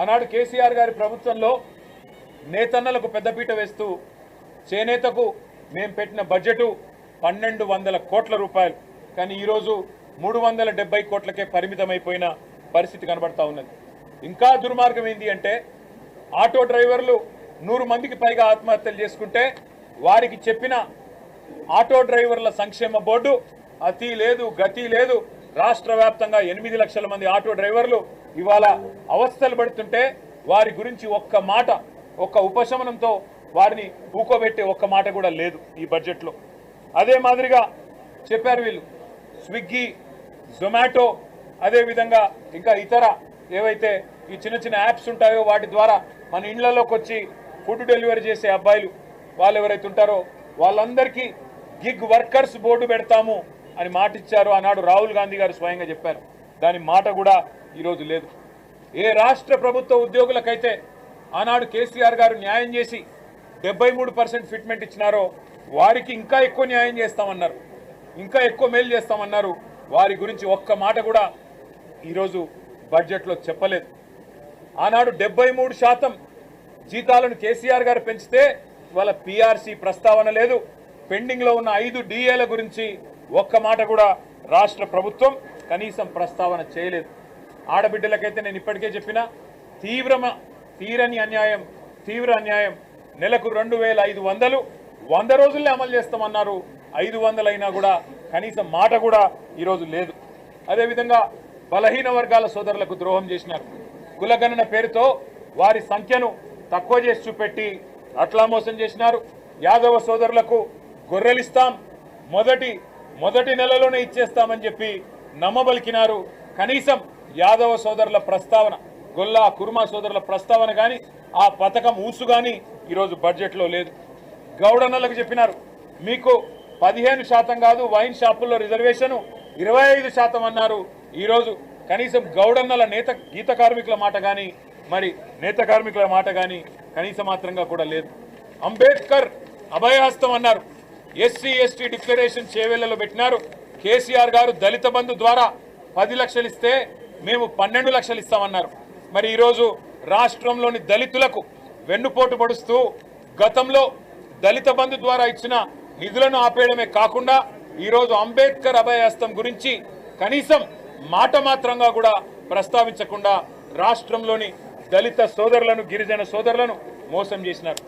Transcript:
ఆనాడు కేసీఆర్ గారి ప్రభుత్వంలో నేతన్నలకు పెద్దపీట వేస్తూ చేనేతకు మేము పెట్టిన బడ్జెటు పన్నెండు వందల కోట్ల రూపాయలు. కానీ ఈరోజు మూడు వందల డెబ్బై కోట్లకే పరిమితమైపోయిన పరిస్థితి కనబడతా ఉన్నది. ఇంకా దుర్మార్గం ఏంటి అంటే ఆటో డ్రైవర్లు నూరు మందికి పైగా ఆత్మహత్యలు చేసుకుంటే వారికి చెప్పిన ఆటో డ్రైవర్ల సంక్షేమ బోర్డు అతి లేదు గతి లేదు రాష్ట్ర వ్యాప్తంగా ఎనిమిది లక్షల మంది ఆటో డ్రైవర్లు ఇవాళ అవస్థలు పడుతుంటే వారి గురించి ఒక్క మాట ఒక్క ఉపశమనంతో వారిని ఊకోబెట్టే ఒక్క మాట కూడా లేదు ఈ బడ్జెట్లో. అదే మాదిరిగా చెప్పారు వీళ్ళు స్విగ్గీ జొమాటో అదేవిధంగా ఇంకా ఇతర ఏవైతే ఈ చిన్న చిన్న యాప్స్ ఉంటాయో వాటి ద్వారా మన ఇళ్ళలోకి వచ్చి ఫుడ్ డెలివరీ చేసే అబ్బాయిలు వాళ్ళు ఎవరైతే ఉంటారో వాళ్ళందరికీ గిగ్ వర్కర్స్ బోర్డు పెడతాము. అని మాట ఇచ్చారు ఆనాడు రాహుల్ గాంధీ గారు స్వయంగా చెప్పారు. దాని మాట కూడా ఈరోజు లేదు. ఏ రాష్ట్ర ప్రభుత్వ ఉద్యోగులకైతే ఆనాడు కేసీఆర్ గారు న్యాయం చేసి డెబ్బై మూడు పర్సెంట్ ఫిట్మెంట్ ఇచ్చినారో వారికి ఇంకా ఎక్కువ న్యాయం చేస్తామన్నారు. ఇంకా ఎక్కువ మేలు చేస్తామన్నారు. వారి గురించి ఒక్క మాట కూడా ఈరోజు బడ్జెట్లో చెప్పలేదు. ఆనాడు డెబ్బై మూడు శాతం జీతాలను కేసీఆర్ గారు పెంచితే వాళ్ళ పిఆర్సీ ప్రస్తావన లేదు. పెండింగ్లో ఉన్న ఐదు డిఏల గురించి ఒక్క మాట కూడా రాష్ట్ర ప్రభుత్వం కనీసం ప్రస్తావన చేయలేదు. ఆడబిడ్డలకైతే నేను ఇప్పటికే చెప్పిన తీవ్రమ తీరని అన్యాయం తీవ్ర అన్యాయం. నెలకు రెండు వేల ఐదు వందలు వంద రోజుల్లో అమలు చేస్తామన్నారు. ఐదు వందలైనా కూడా కనీసం మాట కూడా ఈరోజు లేదు. అదేవిధంగా బలహీన వర్గాల సోదరులకు ద్రోహం చేసినారు. కులగణన పేరుతో వారి సంఖ్యను తక్కువ చేసి చూపెట్టి అట్లా మోసం చేసినారు. యాదవ సోదరులకు గొర్రెలిస్తాం. మొదటి మొదటి నెలలోనే ఇచ్చేస్తామని చెప్పి నమ్మబలికినారు. కనీసం యాదవ సోదరుల ప్రస్తావన గొల్లా కుర్మా సోదరుల ప్రస్తావన కానీ ఆ పథకం ఊసు కానీ ఈరోజు బడ్జెట్లో లేదు. గౌడన్నలకు చెప్పినారు మీకు పదిహేను శాతం కాదు వైన్ షాపుల్లో రిజర్వేషన్ ఇరవై ఐదు శాతం అన్నారు. ఈరోజు కనీసం గౌడన్నల నేత గీత కార్మికుల మాట కానీ మరి నేత కార్మికుల మాట కానీ కనీస మాత్రంగా కూడా లేదు. అంబేద్కర్ అభయహస్తం అన్నారు. ఎస్సీ ఎస్టీ డిక్లరేషన్ చేవేళ్ళలో పెట్టినారు. కేసీఆర్ గారు దళిత బంధు ద్వారా పది లక్షలు ఇస్తే మేము పన్నెండు లక్షలు ఇస్తామన్నారు. మరి ఈరోజు రాష్ట్రంలోని దళితులకు వెన్నుపోటు పడుస్తూ గతంలో దళిత బంధు ద్వారా ఇచ్చిన నిధులను ఆపేయడమే కాకుండా ఈరోజు అంబేద్కర్ అభయహస్తం గురించి కనీసం మాట మాత్రంగా కూడా ప్రస్తావించకుండా రాష్ట్రంలోని దళిత సోదరులను గిరిజన సోదరులను మోసం చేసినారు.